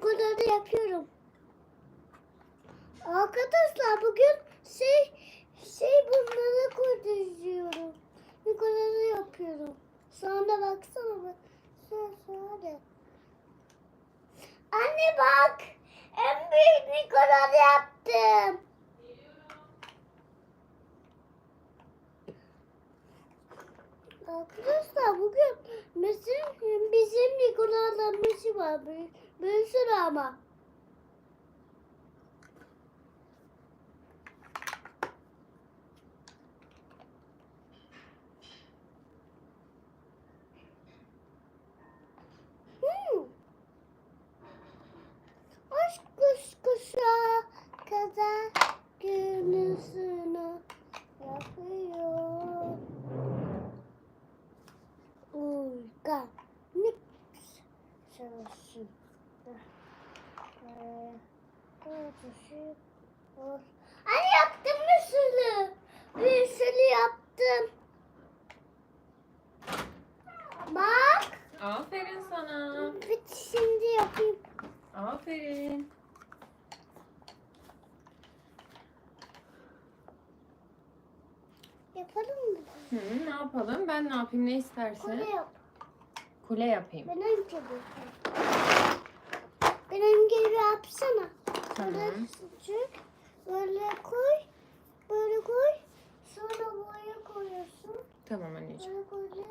Nikoları yapıyorum. Arkadaşlar bugün şey şey bunları kurduruyorum. Nikoları yapıyorum. Sonra baksana bak. Şöyle şöyle. Anne bak. En büyük Nikoları yaptım. Arkadaşlar bugün bizim, bizim Nikolarımız bir sürü ama. Hmm. Aşk kuş kuşa kadar yapıyor. Anne yaptım bir sürü. Bir sürü yaptım. Bak. Aferin sana. Bir şimdi yapayım. Aferin. Yapalım mı? Hı, ne yapalım? Ben ne yapayım? Ne istersin? Kule yap. Kule yapayım. Benim gibi. Benim gibi yapsana. Tamam. Küçük. Böyle koy. Böyle koy. Sonra boya koyuyorsun. Tamam anneciğim. Böyle böyle.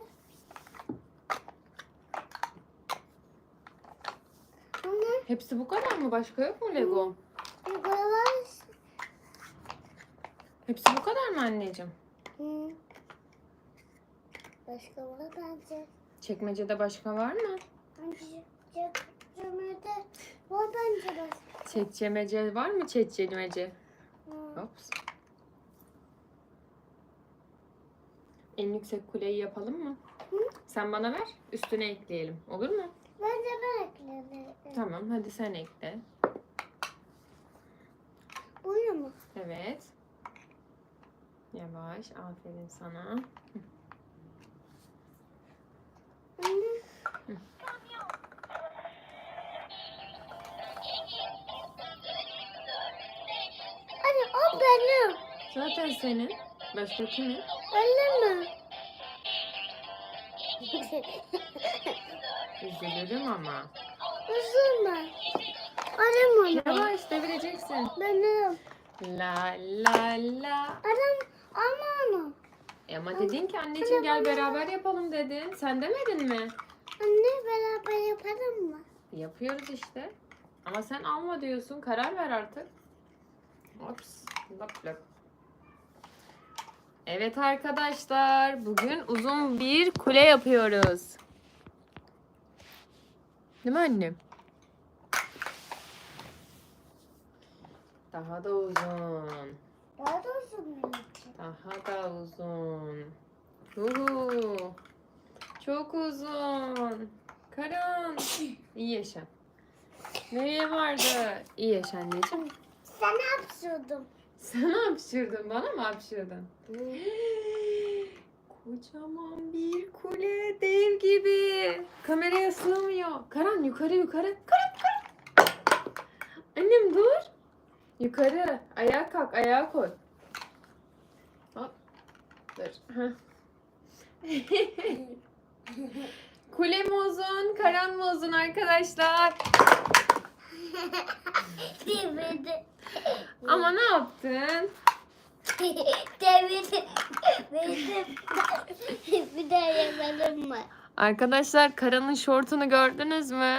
Anne Hepsi bu kadar mı? Başka yok mu Lego? yukarı var. Hepsi bu kadar mı anneciğim? Hı. Başka var bence. Çekmecede başka var mı? Bence cömerde var bence başka. Çekçemece var mı? Çekçemece. Hı. Ops. En yüksek kuleyi yapalım mı? Hı? Sen bana ver. Üstüne ekleyelim. Olur mu? Bence ben ekledim. Tamam. Hadi sen ekle. Buyur mu? Evet. Yavaş. Aferin sana. Zaten senin. Başka kimin? Öyle mi? Üzülürüm ama. Üzülme. Aram onu. Yavaş devireceksin. Benim. La la la. Aram ama onu. E ama dedin ki anneciğim gel beraber yapalım dedin. Sen demedin mi? Anne beraber yapalım mı? Yapıyoruz işte. Ama sen alma diyorsun. Karar ver artık. Ops. Lap lap. Evet arkadaşlar. Bugün uzun bir kule yapıyoruz. Değil mi annem? Daha da uzun. Daha da uzun. Daha da uzun. Uhu. Çok uzun. Karan. İyi yaşa. Nereye vardı? İyi yaşa anneciğim. Sana hapsurdum. Sana hapşırdın. Bana mı hapşırdın? Kocaman bir kule. Dev gibi. Kameraya sığmıyor. Karan yukarı yukarı. Karan karan. Annem dur. Yukarı. Ayağa kalk. Ayağa koy. Hop. Dur. Kule mi uzun, karan mı uzun arkadaşlar? Devirdi. Ama ne yaptın? Devirdi. Bir de yapalım mı? Arkadaşlar karanın şortunu gördünüz mü?